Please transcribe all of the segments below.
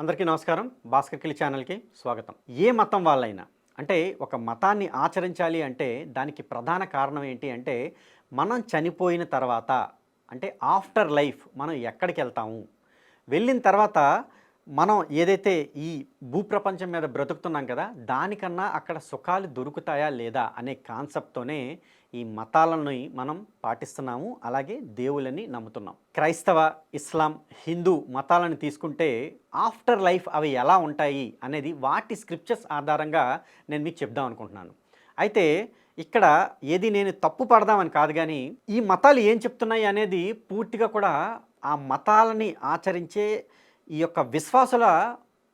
అందరికీ నమస్కారం. భాస్కర్ కిలి ఛానల్కి స్వాగతం. ఏ మతం వాళ్ళైనా అంటే ఒక మతాన్ని ఆచరించాలి అంటే దానికి ప్రధాన కారణం ఏంటి అంటే మనం చనిపోయిన తర్వాత అంటే ఆఫ్టర్ లైఫ్ మనం ఎక్కడికి వెళ్తాము? వెళ్ళిన తర్వాత మనం ఏదైతే ఈ భూప్రపంచం మీద బ్రతుకుతున్నాం కదా దానికన్నా అక్కడ సుఖాలు దొరుకుతాయా లేదా అనే కాన్సెప్ట్తోనే ఈ మతాలను మనం పాటిస్తున్నాము అలాగే దేవులని నమ్ముతున్నాం. క్రైస్తవ ఇస్లాం హిందూ మతాలను తీసుకుంటే ఆఫ్టర్ లైఫ్ అవి ఎలా ఉంటాయి అనేది వాటి స్క్రిప్చర్స్ ఆధారంగా నేను మీకు చెప్దాం అనుకుంటున్నాను. అయితే ఇక్కడ ఏది నేను తప్పు పడదామని కాదు కానీ ఈ మతాలు ఏం చెప్తున్నాయి అనేది పూర్తిగా కూడా ఆ మతాలని ఆచరించే ఈ యొక్క విశ్వాసుల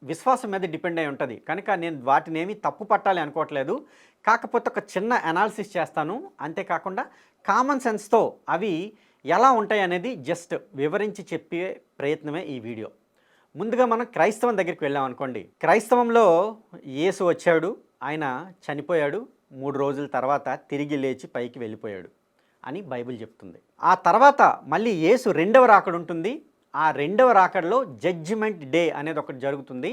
విశ్వాసం మీద డిపెండ్ అయి ఉంటుంది. కనుక నేను వాటిని ఏమీ తప్పు పట్టాలి అనుకోవట్లేదు. కాకపోతే ఒక చిన్న అనాలిసిస్ చేస్తాను. అంతేకాకుండా కామన్ సెన్స్తో అవి ఎలా ఉంటాయి అనేది జస్ట్ వివరించి చెప్పే ప్రయత్నమే ఈ వీడియో ముందుగా మనం క్రైస్తవం దగ్గరికి వెళ్ళాం అనుకోండి. క్రైస్తవంలో యేసు వచ్చాడు ఆయన చనిపోయాడు మూడు రోజుల తర్వాత తిరిగి లేచి పైకి వెళ్ళిపోయాడు అని బైబిల్ చెప్తుంది. ఆ తర్వాత మళ్ళీ యేసు రెండవ రాకడు ఉంటుంది. ఆ రెండవ రాకడలో జడ్జిమెంట్ డే అనేది ఒకటి జరుగుతుంది.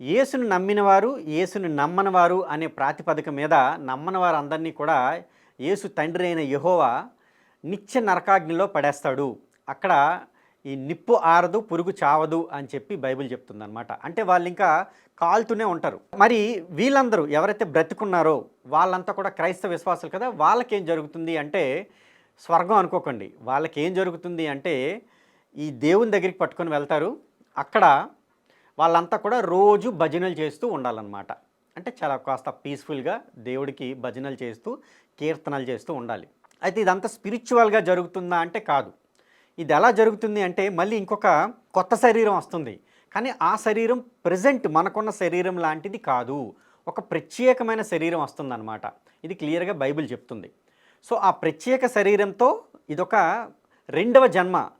యేసును నమ్మినవారు యేసును నమ్మనవారు అనే ప్రాతిపదిక మీద నమ్మని వారందరినీ కూడా యేసు తండ్రి అయిన యహోవా నిత్య నరకాగ్నిలో పడేస్తాడు. అక్కడ ఈ నిప్పు ఆరదు పురుగు చావదు అని చెప్పి బైబిల్ చెప్తుందనమాట అంటే వాళ్ళు ఇంకా కాలుతూనే ఉంటారు. మరి వీళ్ళందరూ ఎవరైతే బ్రతికున్నారో వాళ్ళంతా కూడా క్రైస్తవ విశ్వాసులు కదా వాళ్ళకేం జరుగుతుంది అంటే స్వర్గం అనుకోకండి. వాళ్ళకేం జరుగుతుంది అంటే ఈ దేవుని దగ్గరికి పట్టుకొని వెళ్తారు. అక్కడ వాళ్ళంతా కూడా రోజు భజనలు చేస్తూ ఉండాలన్నమాట. అంటే చాలా కాస్త పీస్ఫుల్గా దేవుడికి భజనలు చేస్తూ కీర్తనలు చేస్తూ ఉండాలి. అయితే ఇదంతా స్పిరిచువల్గా జరుగుతుందా అంటే కాదు. ఇది ఎలా జరుగుతుంది అంటే మళ్ళీ ఇంకొక కొత్త శరీరం వస్తుంది. కానీ ఆ శరీరం ప్రజెంట్ మనకున్న శరీరం లాంటిది కాదు. ఒక ప్రత్యేకమైన శరీరం వస్తుందన్నమాట. ఇది క్లియర్గా బైబిల్ చెప్తుంది. సో ఆ ప్రత్యేక శరీరంతో ఇదొక రెండవ జన్మ.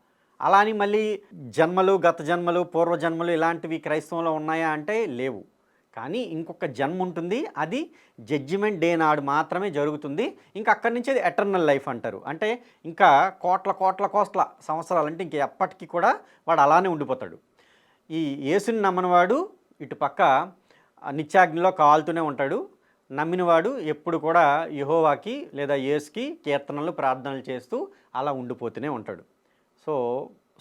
అలా అని మళ్ళీ జన్మలు గత జన్మలు పూర్వ జన్మలు ఇలాంటివి క్రైస్తవంలో ఉన్నాయా అంటే లేవు. కానీ ఇంకొక జన్మ ఉంటుంది. అది జడ్జిమెంట్ డే నాడు మాత్రమే జరుగుతుంది. ఇంకా అక్కడి నుంచి అది ఎటర్నల్ లైఫ్ అంటారు. అంటే ఇంకా కోట్ల కోట్ల కోట్ల సంవత్సరాలు అంటే ఇంక ఎప్పటికీ కూడా వాడు అలానే ఉండిపోతాడు. ఈ యేసుని నమ్మనివాడు ఇటుపక్క నిత్యాగ్నిలో కాలుతూనే ఉంటాడు. నమ్మినవాడు ఎప్పుడు కూడా యహోవాకి లేదా యేసుకి కీర్తనలు ప్రార్థనలు చేస్తూ అలా ఉండిపోతూనే ఉంటాడు. సో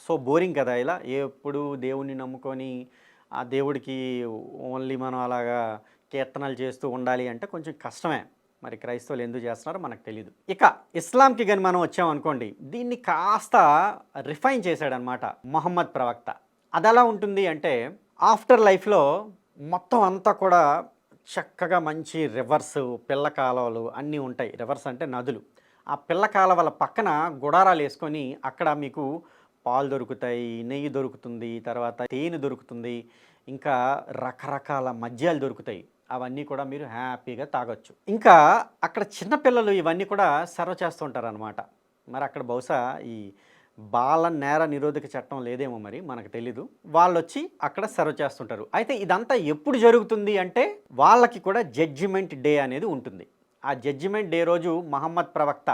సో బోరింగ్ కదా ఇలా. ఎప్పుడు దేవుణ్ణి నమ్ముకొని ఆ దేవుడికి ఓన్లీ మనం అలాగా కీర్తనలు చేస్తూ ఉండాలి అంటే కొంచెం కష్టమే. మరి క్రైస్తవులు ఎందుకు చేస్తున్నారో మనకు తెలియదు ఇక ఇస్లాంకి కానీ మనం వచ్చామనుకోండి దీన్ని కాస్త రిఫైన్ చేశాడనమాట మొహమ్మద్ ప్రవక్త. అది ఎలా ఉంటుంది అంటే ఆఫ్టర్ లైఫ్లో మొత్తం అంతా కూడా చక్కగా మంచి రివర్స్ పిల్ల కాలువలు అన్నీ ఉంటాయి. రివర్స్ అంటే నదులు. ఆ పిల్ల కాలువల పక్కన గుడారాలు వేసుకొని అక్కడ మీకు పాలు దొరుకుతాయి నెయ్యి దొరుకుతుంది తర్వాత తేనె దొరుకుతుంది ఇంకా రకరకాల మద్యాలు దొరుకుతాయి. అవన్నీ కూడా మీరు హ్యాపీగా తాగొచ్చు. ఇంకా అక్కడ చిన్నపిల్లలు ఇవన్నీ కూడా సర్వ్ చేస్తుంటారు అనమాట మరి అక్కడ బహుశా ఈ బాల నేర నిరోధక చట్టం లేదేమో మరి మనకు తెలీదు. వాళ్ళు వచ్చి అక్కడ సర్వ్ చేస్తుంటారు. అయితే ఇదంతా ఎప్పుడు జరుగుతుంది అంటే వాళ్ళకి కూడా జడ్జిమెంట్ డే అనేది ఉంటుంది. ఆ జడ్జిమెంట్ డే రోజు మహమ్మద్ ప్రవక్త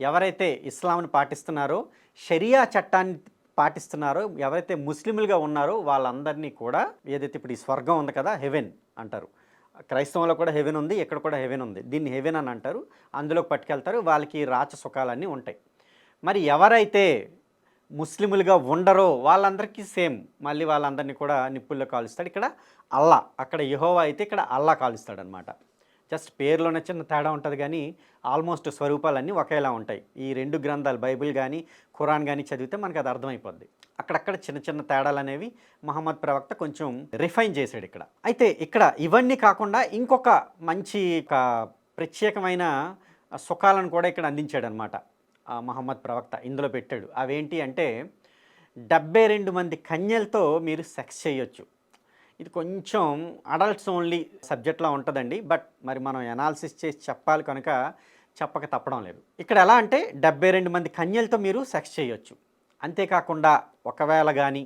ఎవరైతే ఇస్లాంను పాటిస్తున్నారో షరియా చట్టాన్ని పాటిస్తున్నారో ఎవరైతే ముస్లింలుగా ఉన్నారో వాళ్ళందరినీ కూడా ఏదైతే ఇప్పుడు ఈ స్వర్గం ఉంది కదా హెవెన్ అంటారు. క్రైస్తవంలో కూడా హెవెన్ ఉంది ఇక్కడ కూడా హెవెన్ ఉంది. దీన్ని హెవెన్ అని అంటారు. అందులోకి పట్టుకెళ్తారు. వాళ్ళకి రాచ సుఖాలన్నీ ఉంటాయి. మరి ఎవరైతే ముస్లిములుగా ఉండరో వాళ్ళందరికీ సేమ్. మళ్ళీ వాళ్ళందరినీ కూడా నిప్పుల్లో కాలుస్తాడు. ఇక్కడ అల్లా అక్కడ యహోవా అయితే ఇక్కడ అల్లా కాలుస్తాడనమాట జస్ట్ పేరులోనే చిన్న తేడా ఉంటుంది కానీ ఆల్మోస్ట్ స్వరూపాలన్నీ ఒకేలా ఉంటాయి. ఈ రెండు గ్రంథాలు బైబిల్ కానీ ఖురాన్ కానీ చదివితే మనకు అది అర్థమైపోద్ది. అక్కడక్కడ చిన్న చిన్న తేడాలు అనేవి మహమ్మద్ ప్రవక్త కొంచెం రిఫైన్ చేశాడు ఇక్కడ. అయితే ఇక్కడ ఇవన్నీ కాకుండా ఇంకొక మంచి ప్రత్యేకమైన సుఖాలను కూడా ఇక్కడ అందించాడు అనమాట మహమ్మద్ ప్రవక్త ఇందులో పెట్టాడు. అవేంటి అంటే డెబ్బై రెండు మంది కన్యలతో మీరు సెక్స్ చేయొచ్చు. ఇది కొంచెం అడల్ట్స్ ఓన్లీ సబ్జెక్ట్లో ఉంటుందండి. బట్ మరి మనం ఎనాలిసిస్ చేసి చెప్పాలి కనుక చెప్పక తప్పడం లేదు. ఇక్కడ ఎలా అంటే డెబ్బై రెండు మంది కన్యలతో మీరు సెక్స్ చేయొచ్చు. అంతేకాకుండా ఒకవేళ కానీ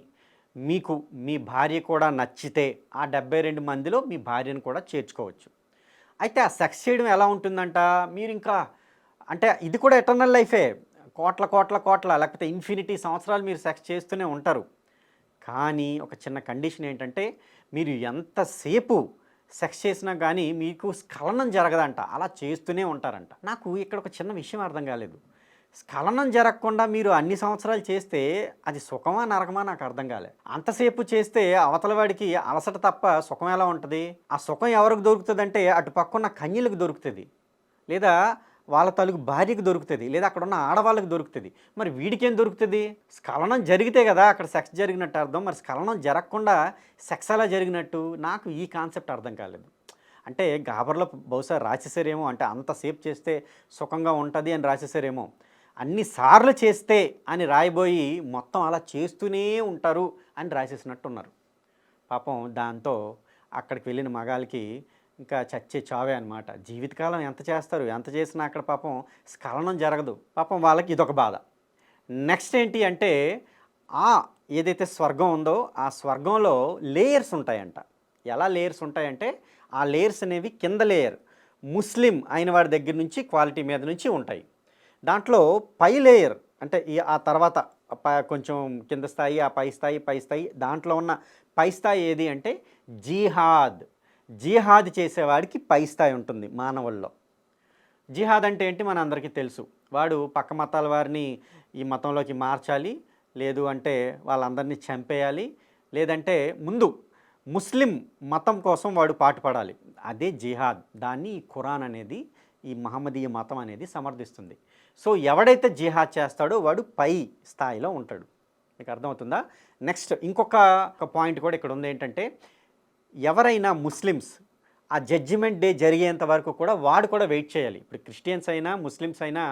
మీకు మీ భార్య కూడా నచ్చితే ఆ డెబ్బై రెండు మందిలో మీ భార్యను కూడా చేర్చుకోవచ్చు. అయితే ఆ సెక్స్ చేయడం ఎలా ఉంటుందంట? మీరు ఇంకా అంటే ఇది కూడా ఎటర్నల్ లైఫే. కోట్ల కోట్ల కోట్ల లేకపోతే ఇన్ఫినిటీ సంవత్సరాలు మీరు సెక్స్ చేస్తూనే ఉంటారు. కానీ ఒక చిన్న కండిషన్ ఏంటంటే మీరు ఎంతసేపు సెక్స్ చేసినా కానీ మీకు స్ఖలనం జరగదంట. అలా చేస్తూనే ఉంటారంట. నాకు ఇక్కడ ఒక చిన్న విషయం అర్థం కాలేదు. స్ఖలనం జరగకుండా మీరు అన్ని సంవత్సరాలు చేస్తే అది సుఖమా నరకమా నాకు అర్థం కాలే. అంతసేపు చేస్తే అవతల వాడికి అలసట తప్ప సుఖం ఎలా ఉంటుంది? ఆ సుఖం ఎవరికి దొరుకుతుంది అంటే అటు పక్కన కన్యలకు దొరుకుతుంది. లేదా వాళ్ళ తాలూకు భార్యకి దొరుకుతుంది లేదా అక్కడ ఉన్న ఆడవాళ్ళకి దొరుకుతుంది. మరి వీడికేం దొరుకుతుంది? స్ఖలనం జరిగితే కదా అక్కడ సెక్స్ జరిగినట్టు అర్థం. మరి స్ఖలనం జరగకుండా సెక్స్ అలా జరిగినట్టు? నాకు ఈ కాన్సెప్ట్ అర్థం కాలేదు. అంటే గాబర్లో బహుశా రాసేసారేమో అంటే అంత సేఫ్ చేస్తే సుఖంగా ఉంటుంది అని రాసేసారేమో అన్నిసార్లు చేస్తే అని రాయబోయి మొత్తం అలా చేస్తూనే ఉంటారు అని రాసేసినట్టున్నారు. పాపం దాంతో అక్కడికి వెళ్ళిన మగాళ్ళకి ఇంకా చచ్చే చావే అనమాట జీవితకాలం ఎంత చేస్తారు ఎంత చేసినా అక్కడ పాపం స్ఖలనం జరగదు. పాపం వాళ్ళకి ఇదొక బాధ. నెక్స్ట్ ఏంటి అంటే ఆ ఏదైతే స్వర్గం ఉందో ఆ స్వర్గంలో లేయర్స్ ఉంటాయంట. ఎలా లేయర్స్ ఉంటాయంటే ఆ లేయర్స్ అనేవి కింద లేయర్ ముస్లిం అయిన వాడి దగ్గర నుంచి క్వాలిటీ మీద నుంచి ఉంటాయి. దాంట్లో పై లేయర్ అంటే ఈ ఆ తర్వాత ప- కొంచెం కింద స్థాయి ఆ పై స్థాయి పై స్థాయి దాంట్లో ఉన్న పై స్థాయి ఏది అంటే జీహాద్. జీహాద్ చేసేవాడికి పై స్థాయి ఉంటుంది మానవుల్లో. జిహాద్ అంటే ఏంటి మన అందరికీ తెలుసు. వాడు పక్క మతాల వారిని ఈ మతంలోకి మార్చాలి లేదు అంటే వాళ్ళందరినీ చంపేయాలి లేదంటే ముందు ముస్లిం మతం కోసం వాడు పాటుపడాలి. అదే జిహాద్. దాన్ని ఈ ఖురాన్ అనేది ఈ మహమ్మదీయ మతం అనేది సమర్థిస్తుంది. సో ఎవడైతే జిహాద్ చేస్తాడో వాడు పై స్థాయిలో ఉంటాడు. మీకు అర్థమవుతుందా? నెక్స్ట్ ఇంకొక పాయింట్ కూడా ఇక్కడ ఉంది ఏంటంటే ఎవరైనా ముస్లిమ్స్ ఆ జడ్జిమెంట్ డే జరిగేంత వరకు కూడా వాడు కూడా వెయిట్ చేయాలి. ఇప్పుడు క్రిస్టియన్స్ అయినా ముస్లిమ్స్ అయినా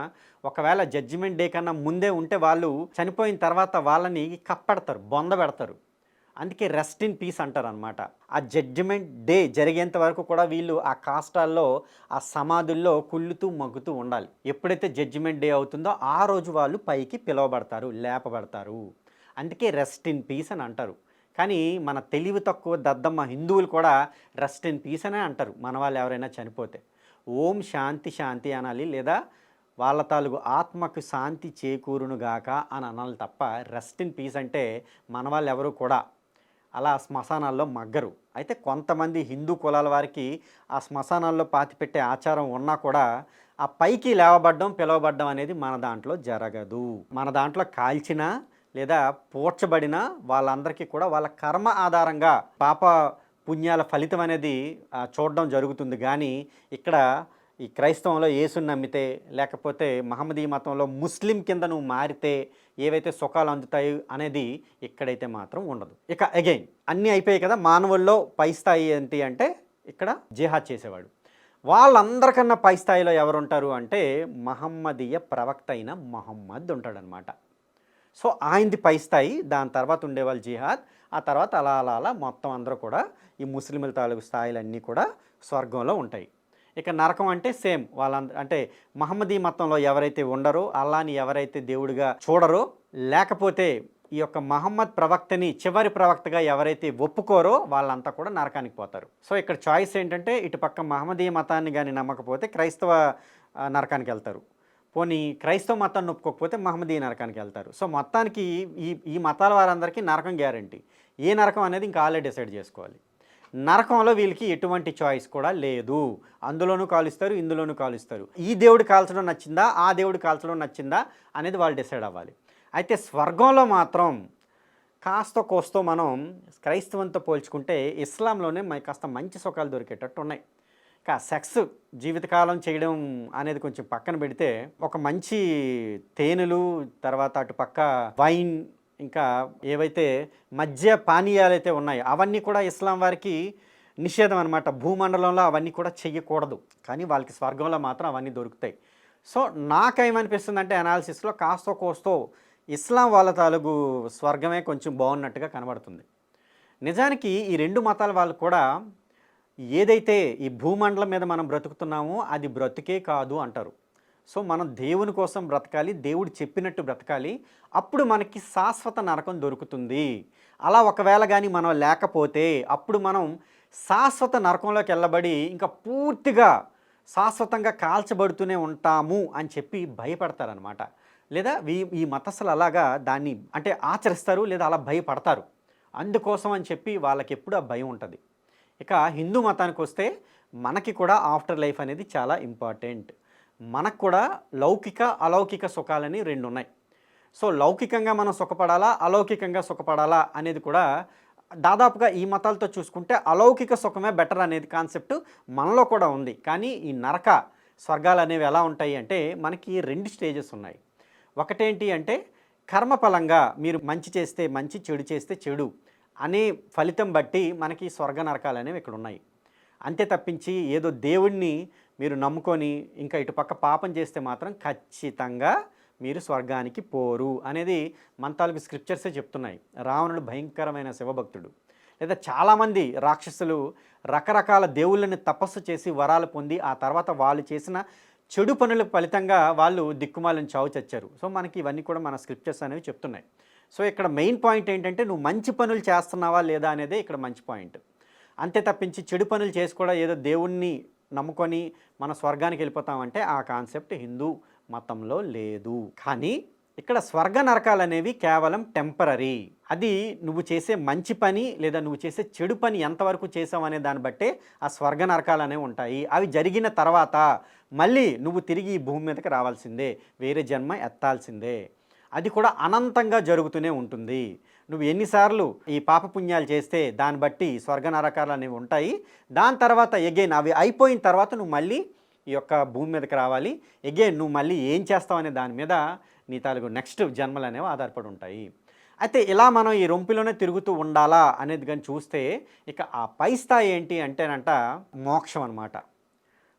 ఒకవేళ జడ్జిమెంట్ డే కన్నా ముందే ఉంటే వాళ్ళు చనిపోయిన తర్వాత వాళ్ళని కప్పెడతారు బొంద పెడతారు. అందుకే రెస్ట్ ఇన్ పీస్ అంటారు అనమాట ఆ జడ్జిమెంట్ డే జరిగేంత వరకు కూడా వీళ్ళు ఆ కాష్టాల్లో ఆ సమాధుల్లో కుళ్ళుతూ మగ్గుతూ ఉండాలి. ఎప్పుడైతే జడ్జిమెంట్ డే అవుతుందో ఆ రోజు వాళ్ళు పైకి పిలువబడతారు లేపబడతారు. అందుకే రెస్ట్ ఇన్ పీస్ అని అంటారు. కానీ మన తెలివి తక్కువ దద్దమ్మ హిందువులు కూడా రెస్ట్ ఇన్ పీస్ అనే అంటారు. మన వాళ్ళు ఎవరైనా చనిపోతే. ఓం శాంతి శాంతి అనాలి లేదా వాళ్ళ తాలూకు ఆత్మకు శాంతి చేకూరునుగాక అని అనాలి తప్ప రెస్ట్ ఇన్ పీస్ అంటే మన వాళ్ళు ఎవరు కూడా అలా శ్మశానాల్లో మగ్గరు. అయితే కొంతమంది హిందూ కులాల వారికి ఆ శ్మశానాల్లో పాతిపెట్టే ఆచారం ఉన్నా కూడా ఆ పైకి లేవబడ్డం పిలవబడ్డం అనేది మన దాంట్లో జరగదు. మన దాంట్లో కాల్చినా లేదా పూడ్చబడిన వాళ్ళందరికీ కూడా వాళ్ళ కర్మ ఆధారంగా పాప పుణ్యాల ఫలితం అనేది చూడడం జరుగుతుంది. కానీ ఇక్కడ ఈ క్రైస్తవంలో యేసుని నమ్మితే లేకపోతే మహమ్మదీ మతంలో ముస్లిం కింద నువ్వు మారితే ఏవైతే సుఖాలు అందుతాయి అనేది ఇక్కడైతే మాత్రం ఉండదు. ఇక అగైన్ అన్నీ అయిపోయాయి కదా మానవుల్లో పై స్థాయి ఏంటి అంటే ఇక్కడ జిహాద్ చేసేవాడు. వాళ్ళందరికన్నా పై స్థాయిలో ఎవరుంటారు అంటే మహమ్మదీయ ప్రవక్త అయిన మహమ్మద్ ఉంటాడనమాట సో ఆయనది పై స్థాయి దాని తర్వాత ఉండేవాళ్ళు జిహాద్ ఆ తర్వాత అలా అలా అలా మొత్తం అందరూ కూడా ఈ ముస్లింల తాలూకు స్థాయిలన్నీ కూడా స్వర్గంలో ఉంటాయి. ఇక నరకం అంటే సేమ్ వాళ్ళంద అంటే మహమ్మదీ మతంలో ఎవరైతే ఉండరో అల్లాని ఎవరైతే దేవుడిగా చూడరో లేకపోతే ఈ యొక్క మహమ్మద్ ప్రవక్తని చివరి ప్రవక్తగా ఎవరైతే ఒప్పుకోరో వాళ్ళంతా కూడా నరకానికి పోతారు. సో ఇక్కడ చాయిస్ ఏంటంటే ఇటు పక్క మహమ్మదీయ మతాన్ని కానీ నమ్మకపోతే క్రైస్తవ నరకానికి వెళ్తారు. పోనీ క్రైస్తవ మతాన్ని ఒప్పుకోకపోతే మహమ్మదీ నరకానికి వెళ్తారు. సో మొత్తానికి ఈ ఈ మతాల వారందరికీ నరకం గ్యారంటీ. ఏ నరకం అనేది ఇంకా ఆల్రెడీ డిసైడ్ చేసుకోవాలి. నరకంలో వీళ్ళకి ఎటువంటి చాయిస్ కూడా లేదు. అందులోనూ కాలుస్తారు ఇందులోనూ కాలుస్తారు. ఈ దేవుడు కాల్చడం నచ్చిందా ఆ దేవుడు కాల్చడం నచ్చిందా అనేది వాళ్ళు డిసైడ్ అవ్వాలి. అయితే స్వర్గంలో మాత్రం కాస్త కోస్తో మనం క్రైస్తవంతో పోల్చుకుంటే ఇస్లాంలోనే కాస్త మంచి సుఖాలు దొరికేటట్టు ఉన్నాయి. సెక్స్ జీవితకాలం చేయడం అనేది కొంచెం పక్కన పెడితే ఒక మంచి తేనెలు తర్వాత అటు పక్క వైన్ ఇంకా ఏవైతే మధ్య పానీయాలు అయితే ఉన్నాయో అవన్నీ కూడా ఇస్లాం వారికి నిషేధం అనమాట భూమండలంలో అవన్నీ కూడా చెయ్యకూడదు. కానీ వాళ్ళకి స్వర్గంలో మాత్రం అవన్నీ దొరుకుతాయి. సో నాకేమనిపిస్తుంది అంటే అనాలిసిస్లో కాస్తో కోస్తో ఇస్లాం వాళ్ళ తాలూకు స్వర్గమే కొంచెం బాగున్నట్టుగా కనబడుతుంది. నిజానికి ఈ రెండు మతాల వాళ్ళు కూడా ఏదైతే ఈ భూమండలం మీద మనం బ్రతుకుతున్నామో అది బ్రతుకే కాదు అంటారు. సో మనం దేవుని కోసం బ్రతకాలి దేవుడు చెప్పినట్టు బ్రతకాలి అప్పుడు మనకి శాశ్వత నరకం దొరుకుతుంది. అలా ఒకవేళ కానీ మనం లేకపోతే అప్పుడు మనం శాశ్వత నరకంలోకి వెళ్ళబడి ఇంకా పూర్తిగా శాశ్వతంగా కాల్చబడుతూనే ఉంటాము అని చెప్పి భయపడతారనమాట లేదా ఈ ఈ మతస్థులు అలాగా దాన్ని అంటే ఆచరిస్తారు లేదా అలా భయపడతారు. అందుకోసం అని చెప్పి వాళ్ళకి ఎప్పుడు ఆ భయం ఉంటుంది. ఇక హిందూ మతానికి వస్తే మనకి కూడా ఆఫ్టర్ లైఫ్ అనేది చాలా ఇంపార్టెంట్. మనకు కూడా లౌకిక అలౌకిక సుఖాలని రెండు ఉన్నాయి. సో లౌకికంగా మనం సుఖపడాలా అలౌకికంగా సుఖపడాలా అనేది కూడా దాదాపుగా ఈ మతాలతో చూసుకుంటే అలౌకిక సుఖమే బెటర్ అనేది కాన్సెప్ట్ మనలో కూడా ఉంది. కానీ ఈ నరక స్వర్గాలు అనేవి ఎలా ఉంటాయి అంటే మనకి రెండు స్టేజెస్ ఉన్నాయి. ఒకటేంటి అంటే కర్మఫలంగా మీరు మంచి చేస్తే మంచి చెడు చేస్తే చెడు. అనే ఫలితం బట్టి మనకి స్వర్గ నరకాలు అనేవి ఇక్కడ ఉన్నాయి. అంతే తప్పించి ఏదో దేవుణ్ణి మీరు నమ్ముకొని ఇంకా ఇటుపక్క పాపం చేస్తే మాత్రం ఖచ్చితంగా మీరు స్వర్గానికి పోరు అనేది మంతాలకు స్క్రిప్చర్సే చెప్తున్నాయి. రావణుడు భయంకరమైన శివభక్తుడు. లేదా చాలామంది రాక్షసులు రకరకాల దేవుళ్ళని తపస్సు చేసి వరాలు పొంది ఆ తర్వాత వాళ్ళు చేసిన చెడు పనుల ఫలితంగా వాళ్ళు దిక్కుమాలను చావు చచ్చారు. సో మనకి ఇవన్నీ కూడా మన స్క్రిప్చర్స్ అనేవి చెప్తున్నాయి. సో ఇక్కడ మెయిన్ పాయింట్ ఏంటంటే నువ్వు మంచి పనులు చేస్తున్నావా లేదా అనేది ఇక్కడ మంచి పాయింట్. అంతే తప్పించి చెడు పనులు చేసి కూడా ఏదో దేవుణ్ణి నమ్ముకొని మన స్వర్గానికి వెళ్ళిపోతామంటే ఆ కాన్సెప్ట్ హిందూ మతంలో లేదు. కానీ ఇక్కడ స్వర్గ నరకాలు అనేవి కేవలం టెంపరీ అది నువ్వు చేసే మంచి పని లేదా నువ్వు చేసే చెడు పని ఎంతవరకు చేసావు అనే దాన్ని బట్టే ఆ స్వర్గ నరకాలు అనేవి ఉంటాయి. అవి జరిగిన తర్వాత మళ్ళీ నువ్వు తిరిగి ఈ భూమి మీదకి రావాల్సిందే. వేరే జన్మ ఎత్తాల్సిందే. అది కూడా అనంతంగా జరుగుతూనే ఉంటుంది. నువ్వు ఎన్నిసార్లు ఈ పాపపుణ్యాలు చేస్తే దాన్ని బట్టి స్వర్గ నరకాలు అనేవి ఉంటాయి. దాని తర్వాత ఎగైన్ అవి అయిపోయిన తర్వాత నువ్వు మళ్ళీ ఈ యొక్క భూమి మీదకి రావాలి. ఎగైన్ నువ్వు మళ్ళీ ఏం చేస్తావు అనే దాని మీద నీ తాలూకు నెక్స్ట్ జన్మలు అనేవి ఆధారపడి ఉంటాయి. అయితే ఇలా మనం ఈ రొంపిలోనే తిరుగుతూ ఉండాలా అనేది కానీ చూస్తే ఇక ఆ పై స్థాయి ఏంటి అంటేనంట మోక్షం అనమాట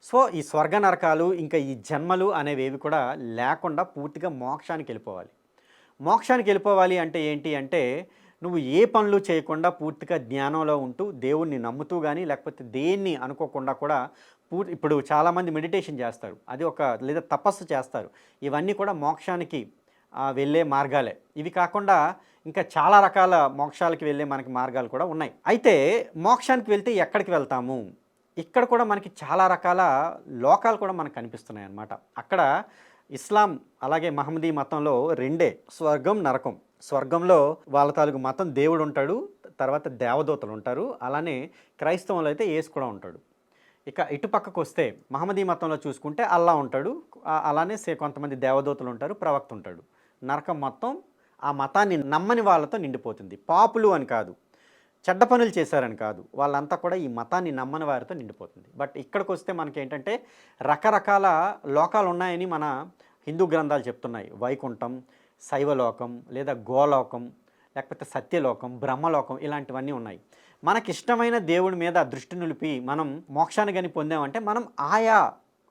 సో ఈ స్వర్గ నరకాలు ఇంకా ఈ జన్మలు అనేవి ఏవి కూడా లేకుండా పూర్తిగా మోక్షానికి వెళ్ళిపోవాలి. మోక్షానికి వెళ్ళిపోవాలి అంటే ఏంటి అంటే నువ్వు ఏ పనులు చేయకుండా పూర్తిగా జ్ఞానంలో ఉంటూ దేవుణ్ణి నమ్ముతూ కానీ లేకపోతే దేన్ని అనుకోకుండా కూడా పూర్తి ఇప్పుడు చాలామంది మెడిటేషన్ చేస్తారు. అది ఒక లేదా తపస్సు చేస్తారు. ఇవన్నీ కూడా మోక్షానికి వెళ్ళే మార్గాలే. ఇవి కాకుండా ఇంకా చాలా రకాల మోక్షాలకి వెళ్ళే మనకి మార్గాలు కూడా ఉన్నాయి. అయితే మోక్షానికి వెళ్తే ఎక్కడికి వెళ్తాము? ఇక్కడ కూడా మనకి చాలా రకాల లోకాలు కూడా మనకు కనిపిస్తున్నాయి అన్నమాట అక్కడ ఇస్లాం అలాగే మహమ్మదీ మతంలో రెండే స్వర్గం నరకం. స్వర్గంలో వాళ్ళ తాలూకు మతం దేవుడు ఉంటాడు తర్వాత దేవదూతలు ఉంటారు అలానే క్రైస్తవంలో అయితే ఏసు కూడా ఉంటాడు. ఇక ఇటు పక్కకు వస్తే మహమ్మదీ మతంలో చూసుకుంటే అల్లా ఉంటాడు అలానే సే కొంతమంది దేవదూతలు ఉంటారు ప్రవక్త ఉంటాడు. నరకం మొత్తం ఆ మతాన్ని నమ్మని వాళ్ళతో నిండిపోతుంది. పాపులు అని కాదు. చెడ్డ పనులు చేశారని కాదు. వాళ్ళంతా కూడా ఈ మతాన్ని నమ్మని వారితో నిండిపోతుంది. బట్ ఇక్కడికి వస్తే మనకి ఏంటంటే రకరకాల లోకాలు ఉన్నాయని మన హిందూ గ్రంథాలు చెప్తున్నాయి. వైకుంఠం శైవలోకం లేదా గోలోకం లేకపోతే సత్యలోకం బ్రహ్మలోకం ఇలాంటివన్నీ ఉన్నాయి. మనకి ఇష్టమైన దేవుడి మీద దృష్టి నిలిపి మనం మోక్షాన్ని కానీ పొందామంటే మనం ఆయా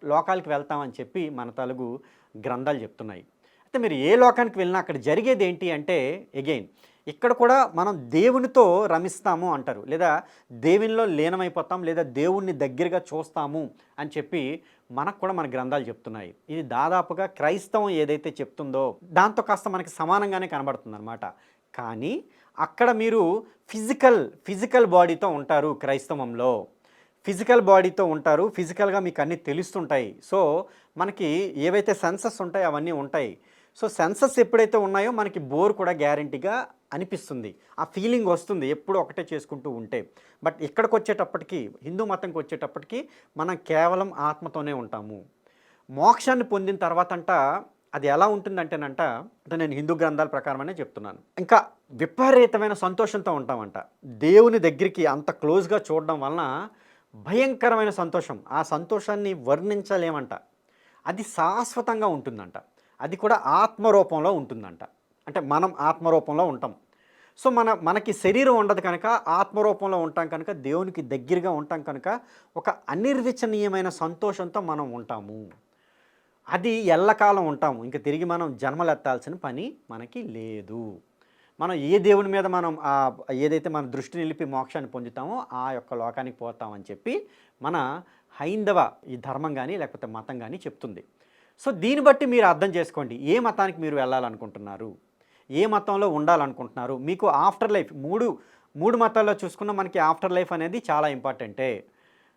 లోకాలకు వెళ్తామని చెప్పి మన తెలుగు గ్రంథాలు చెప్తున్నాయి. అయితే మీరు ఏ లోకానికి వెళ్ళినా అక్కడ జరిగేది ఏంటి అంటే ఎగైన్ ఇక్కడ కూడా మనం దేవునితో రమిస్తాము అంటారు. లేదా దేవునిలో లీనమైపోతాం లేదా దేవుణ్ణి దగ్గరగా చూస్తాము అని చెప్పి మనకు కూడా మన గ్రంథాలు చెప్తున్నాయి. ఇది దాదాపుగా క్రైస్తవం ఏదైతే చెప్తుందో దాంతో కాస్త మనకి సమానంగానే కనబడుతుంది అనమాట కానీ అక్కడ మీరు ఫిజికల్ ఫిజికల్ బాడీతో ఉంటారు క్రైస్తవంలో. ఫిజికల్ బాడీతో ఉంటారు ఫిజికల్గా మీకు అన్నీ తెలుస్తుంటాయి. సో మనకి ఏవైతే సెన్సెస్ ఉంటాయో అవన్నీ ఉంటాయి. సో సెన్సస్ ఎప్పుడైతే ఉన్నాయో మనకి బోర్ కూడా గ్యారంటీగా అనిపిస్తుంది. ఆ ఫీలింగ్ వస్తుంది ఎప్పుడు ఒకటే చేసుకుంటూ ఉంటే. బట్ ఇక్కడికి వచ్చేటప్పటికి హిందూ మతంకి వచ్చేటప్పటికి మనం కేవలం ఆత్మతోనే ఉంటాము. మోక్షాన్ని పొందిన తర్వాత అంట అది ఎలా ఉంటుందంటేనంట అంటే నేను హిందూ గ్రంథాల ప్రకారమనే చెప్తున్నాను. ఇంకా విపరీతమైన సంతోషంతో ఉంటామంట. దేవుని దగ్గరికి అంత క్లోజ్గా చూడడం వలన భయంకరమైన సంతోషం. ఆ సంతోషాన్ని వర్ణించలేమంట. అది శాశ్వతంగా ఉంటుందంట. అది కూడా ఆత్మరూపంలో ఉంటుందంట. అంటే మనం ఆత్మరూపంలో ఉంటాం. సో మన మనకి శరీరం ఉండదు కనుక ఆత్మరూపంలో ఉంటాం కనుక దేవునికి దగ్గరగా ఉంటాం కనుక ఒక అనిర్వచనీయమైన సంతోషంతో మనం ఉంటాము. అది ఎల్లకాలం ఉంటాము. ఇంకా తిరిగి మనం జన్మలెత్తాల్సిన పని మనకి లేదు. మనం ఏ దేవుని మీద మనం ఏదైతే మన దృష్టి నిలిపి మోక్షాన్ని పొందుతామో ఆ యొక్క లోకానికి పోతామని చెప్పి మన హైందవ ఈ ధర్మం కానీ లేకపోతే మతం కానీ చెప్తుంది. సో దీన్ని బట్టి మీరు అర్థం చేసుకోండి. ఏ మతానికి మీరు వెళ్ళాలనుకుంటున్నారు? ఏ మతంలో ఉండాలనుకుంటున్నారు? మీకు ఆఫ్టర్ లైఫ్ మూడు మూడు మతాల్లో చూసుకున్న మనకి ఆఫ్టర్ లైఫ్ అనేది చాలా ఇంపార్టెంటే.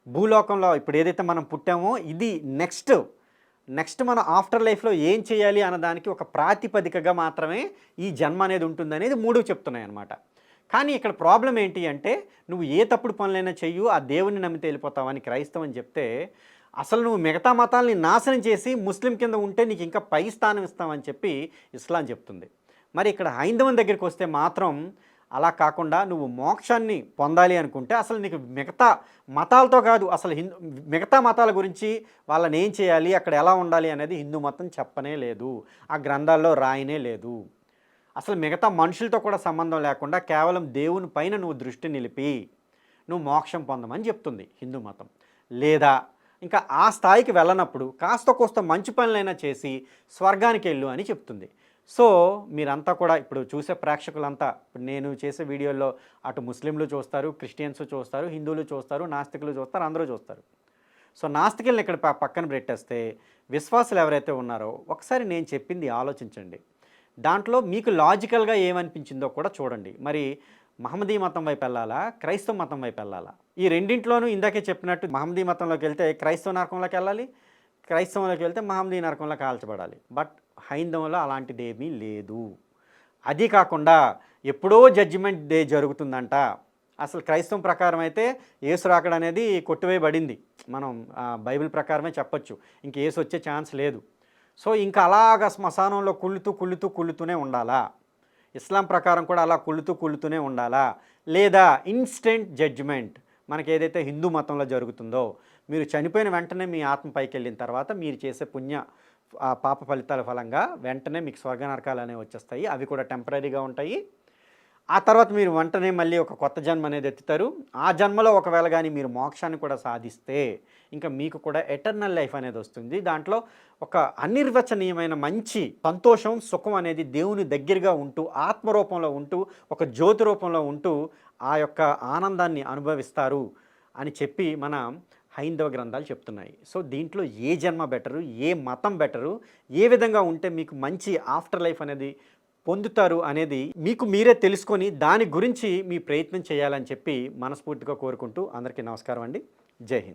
భూలోకంలో ఇప్పుడు ఏదైతే మనం పుట్టామో ఇది నెక్స్ట్ నెక్స్ట్ మనం ఆఫ్టర్ లైఫ్లో ఏం చేయాలి అన్నదానికి ఒక ప్రాతిపదికగా మాత్రమే ఈ జన్మ అనేది ఉంటుంది అనేది మూడు చెప్తున్నాయి అనమాట కానీ ఇక్కడ ప్రాబ్లం ఏంటి అంటే నువ్వు ఏ తప్పుడు పనులైనా చెయ్యు ఆ దేవుని నమ్మితే వెళ్ళిపోతావని క్రైస్తవం చెప్తే అసలు నువ్వు మిగతా మతాల్ని నాశనం చేసి ముస్లిం కింద ఉంటే నీకు ఇంకా పై స్థానం ఇస్తామని చెప్పి ఇస్లాం చెప్తుంది. మరి ఇక్కడ హైందవం దగ్గరికి వస్తే మాత్రం అలా కాకుండా నువ్వు మోక్షాన్ని పొందాలి అనుకుంటే అసలు నీకు మిగతా మతాలతో కాదు అసలు హిందూ మిగతా మతాల గురించి వాళ్ళని ఏం చేయాలి అక్కడ ఎలా ఉండాలి అనేది హిందూ మతం చెప్పనే లేదు. ఆ గ్రంథాల్లో రాయనే లేదు. అసలు మిగతా మనుషులతో కూడా సంబంధం లేకుండా కేవలం దేవుని పైన నువ్వు దృష్టి నిలిపి నువ్వు మోక్షం పొందమని చెప్తుంది హిందూ మతం. లేదా ఇంకా ఆ స్థాయికి వెళ్ళనప్పుడు కాస్త కోస్త మంచి పనులైనా చేసి స్వర్గానికి వెళ్ళు అని చెప్తుంది. సో మీరంతా కూడా ఇప్పుడు చూసే ప్రేక్షకులంతా ఇప్పుడు నేను చేసే వీడియోల్లో అటు ముస్లింలు చూస్తారు క్రిస్టియన్స్ చూస్తారు హిందువులు చూస్తారు నాస్తికులు చూస్తారు అందరూ చూస్తారు. సో నాస్తికులను ఇక్కడ పక్కన పెట్టేస్తే విశ్వాసులు ఎవరైతే ఉన్నారో ఒకసారి నేను చెప్పింది ఆలోచించండి. దాంట్లో మీకు లాజికల్గా ఏమనిపించిందో కూడా చూడండి. మరి మహమ్మదీ మతం వైపు వెళ్ళాలా క్రైస్తవ మతం వైపు వెళ్ళాలా? ఈ రెండింట్లోనూ ఇందాకే చెప్పినట్టు మహమ్మదీ మతంలోకి వెళ్తే క్రైస్తవ నరకంలోకి వెళ్ళాలి క్రైస్తవంలోకి వెళ్తే మహమ్మదీ నరకంలో కాల్చబడాలి. బట్ హైందవంలో అలాంటిది ఏమీ లేదు. అది కాకుండా ఎప్పుడో జడ్జిమెంట్ డే జరుగుతుందంట. అసలు క్రైస్తవం ప్రకారం అయితే ఏసు రాకడ అనేది కొట్టివేయబడింది. మనం బైబిల్ ప్రకారమే చెప్పొచ్చు. ఇంక ఏసు వచ్చే ఛాన్స్ లేదు. సో ఇంకా అలాగ శ్మశానంలో కుళ్ళుతూ కుళ్ళుతూ కుళ్ళుతూనే ఉండాలా? ఇస్లాం ప్రకారం కూడా అలా కుళ్ళుతూ కుళ్ళుతూనే ఉండాలా? లేదా ఇన్స్టెంట్ జడ్జిమెంట్? మనకి ఏదైతే హిందూ మతంలో జరుగుతుందో మీరు చనిపోయిన వెంటనే మీ ఆత్మ పైకి వెళ్ళిన తర్వాత మీరు చేసే పుణ్య పాప ఫలితాల ఫలంగా వెంటనే మీకు స్వర్గ నరకాలు అనేవి వచ్చేస్తాయి. అవి కూడా టెంపరీగా ఉంటాయి. ఆ తర్వాత మీరు వెంటనే మళ్ళీ ఒక కొత్త జన్మ అనేది ఎత్తుతారు. ఆ జన్మలో ఒకవేళ కానీ మీరు మోక్షాన్ని కూడా సాధిస్తే ఇంకా మీకు కూడా ఎటర్నల్ లైఫ్ అనేది వస్తుంది. దాంట్లో ఒక అనిర్వచనీయమైన మంచి సంతోషం సుఖం అనేది దేవుని దగ్గరగా ఉంటూ ఆత్మరూపంలో ఉంటూ ఒక జ్యోతి రూపంలో ఉంటూ ఆ యొక్క ఆనందాన్ని అనుభవిస్తారు అని చెప్పి మన హైందవ గ్రంథాలు చెప్తున్నాయి. సో దీంట్లో ఏ జన్మ బెటరు ఏ మతం బెటరు ఏ విధంగా ఉంటే మీకు మంచి ఆఫ్టర్ లైఫ్ అనేది పొందుతారు అనేది మీకు మీరే తెలుసుకొని దాని గురించి మీ ప్రయత్నం చేయాలని చెప్పి మనస్ఫూర్తిగా కోరుకుంటూ అందరికీ నమస్కారం అండి. జై హింద్.